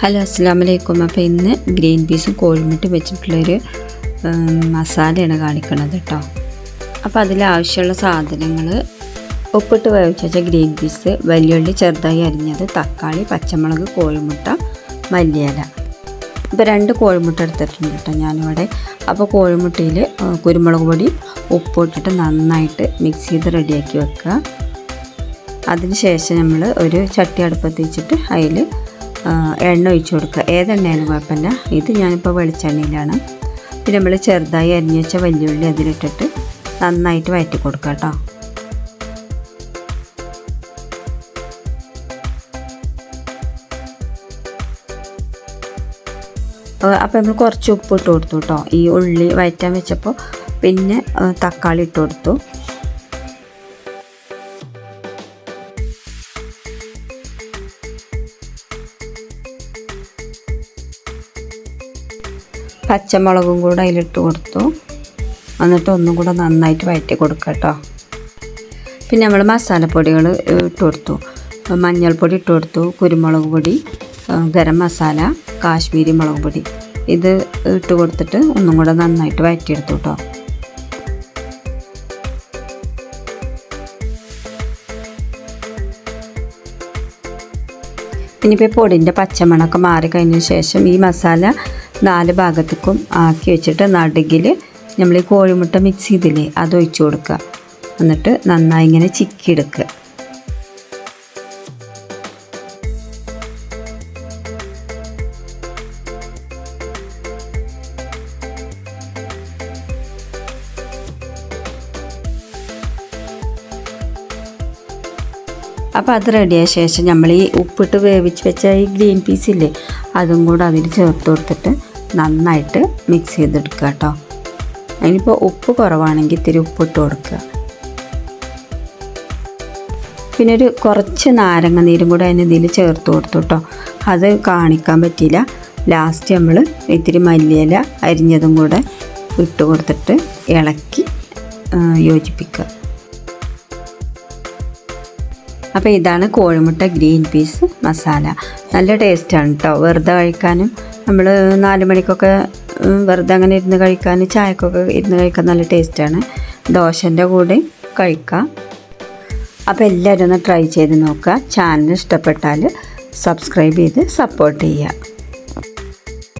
Hello അസ്സാം വലൈക്കും അപ്പോൾ ഇന്ന് ഗ്രീൻ പീസും കോഴിമുട്ടും വെച്ചിട്ടുള്ളൊരു മസാലയാണ് കാണിക്കുന്നത് കേട്ടോ അപ്പോൾ അതിലാവശ്യമുള്ള സാധനങ്ങൾ ഉപ്പിട്ട് വേവിച്ച് വെച്ച ഗ്രീൻ പീസ് വലിയുള്ളി ചെറുതായി അരിഞ്ഞത് തക്കാളി പച്ചമുളക് കോഴിമുട്ട മല്ലിയില. ഇപ്പോൾ രണ്ട് കോഴിമുട്ട എടുത്തിട്ടുണ്ട് കേട്ടോ ഞാനിവിടെ. അപ്പോൾ കോഴിമുട്ടയിൽ കുരുമുളക് പൊടി ഉപ്പിട്ടിട്ട് നന്നായിട്ട് മിക്സ് ചെയ്ത് റെഡിയാക്കി വെക്കുക അതിന് ശേഷം നമ്മൾ ഒരു ചട്ടി അടുപ്പത്ത് വെച്ചിട്ട് അതിൽ എണ്ണ ഒഴിച്ചു കൊടുക്കുക. ഏതെണ്ണയാലും കുഴപ്പമില്ല. ഇത് ഞാനിപ്പോൾ വെളിച്ചെണ്ണയിലാണ്. പിന്നെ നമ്മൾ ചെറുതായി അരിഞ്ഞു വെച്ച വെല്ലുള്ളി അതിലിട്ടിട്ട് നന്നായിട്ട് വയറ്റി കൊടുക്കുക കേട്ടോ. അപ്പോൾ നമ്മൾ കുറച്ച് ഉപ്പ് ഇട്ട് കൊടുത്തു കേട്ടോ. ഈ ഉള്ളി വയറ്റാൻ വെച്ചപ്പോൾ പിന്നെ തക്കാളി ഇട്ട് കൊടുത്തു. പച്ചമുളകും കൂടെ അതിലിട്ട് കൊടുത്തു. എന്നിട്ട് ഒന്നും കൂടെ നന്നായിട്ട് വഴറ്റി കൊടുക്കുക കേട്ടോ. പിന്നെ നമ്മൾ മസാലപ്പൊടികൾ ഇട്ട് കൊടുത്തു. മഞ്ഞൾപ്പൊടി ഇട്ട് കൊടുത്തു കുരുമുളക് പൊടി ഗരം മസാല കാശ്മീരി മുളക് പൊടി. ഇത് ഇട്ട് കൊടുത്തിട്ട് ഒന്നും കൂടെ നന്നായിട്ട് വഴറ്റിയെടുത്തു കേട്ടോ. ഇനിയിപ്പോൾ പൊടിന്റെ പച്ചമണമൊക്കെ മാറിക്കഴിഞ്ഞ ശേഷം ഈ മസാല നാല് ഭാഗത്തേക്കും ആക്കി വെച്ചിട്ട് നടുകിൽ നമ്മൾ ഈ കോഴിമുട്ട മിക്സ് ചെയ്തില്ലേ അത് ഒഴിച്ചു കൊടുക്കുക. എന്നിട്ട് നന്നായി ഇങ്ങനെ ചിക്കി എടുക്കുക അപ്പോൾ അത് റെഡിയായ ശേഷം നമ്മൾ ഈ ഉപ്പിട്ട് വേവിച്ച് വെച്ച ഈ ഗ്രീൻ പീസ് ഇല്ലേ അതും കൂടെ അതിൽ ചേർത്ത് കൊടുത്തിട്ട് നന്നായിട്ട് മിക്സ് ചെയ്തെടുക്കുക കേട്ടോ. അതിനിപ്പോൾ ഉപ്പ് കുറവാണെങ്കിൽ ഇത്തിരി ഉപ്പിട്ട് കൊടുക്കുക. പിന്നെ ഒരു കുറച്ച് നാരങ്ങ നീരും കൂടെ അതിന് ഇതിൽ ചേർത്ത് കൊടുത്തു കേട്ടോ. അത് കാണിക്കാൻ പറ്റിയില്ല. ലാസ്റ്റ് നമ്മൾ ഇത്തിരി മല്ലിയില അരിഞ്ഞതും കൂടെ ഇട്ട് കൊടുത്തിട്ട് ഇളക്കി യോജിപ്പിക്കുക. അപ്പോൾ ഇതാണ് കോഴിമുട്ട ഗ്രീൻ പീസ് മസാല. നല്ല ടേസ്റ്റാണ് കേട്ടോ വെറുതെ കഴിക്കാനും നമ്മൾ നാല് മണിക്കൊക്കെ വെറുതെ അങ്ങനെ ഇരുന്ന് കഴിക്കാനും ചായക്കൊക്കെ ഇരുന്ന് കഴിക്കാൻ നല്ല ടേസ്റ്റാണ് ദോശന്റെ കൂടെ കഴിക്കാം. അപ്പോൾ എല്ലാവരും ഒന്ന് ട്രൈ ചെയ്ത് നോക്കുക. ചാനൽ ഇഷ്ടപ്പെട്ടാൽ സബ്സ്ക്രൈബ് ചെയ്ത് സപ്പോർട്ട് ചെയ്യുക.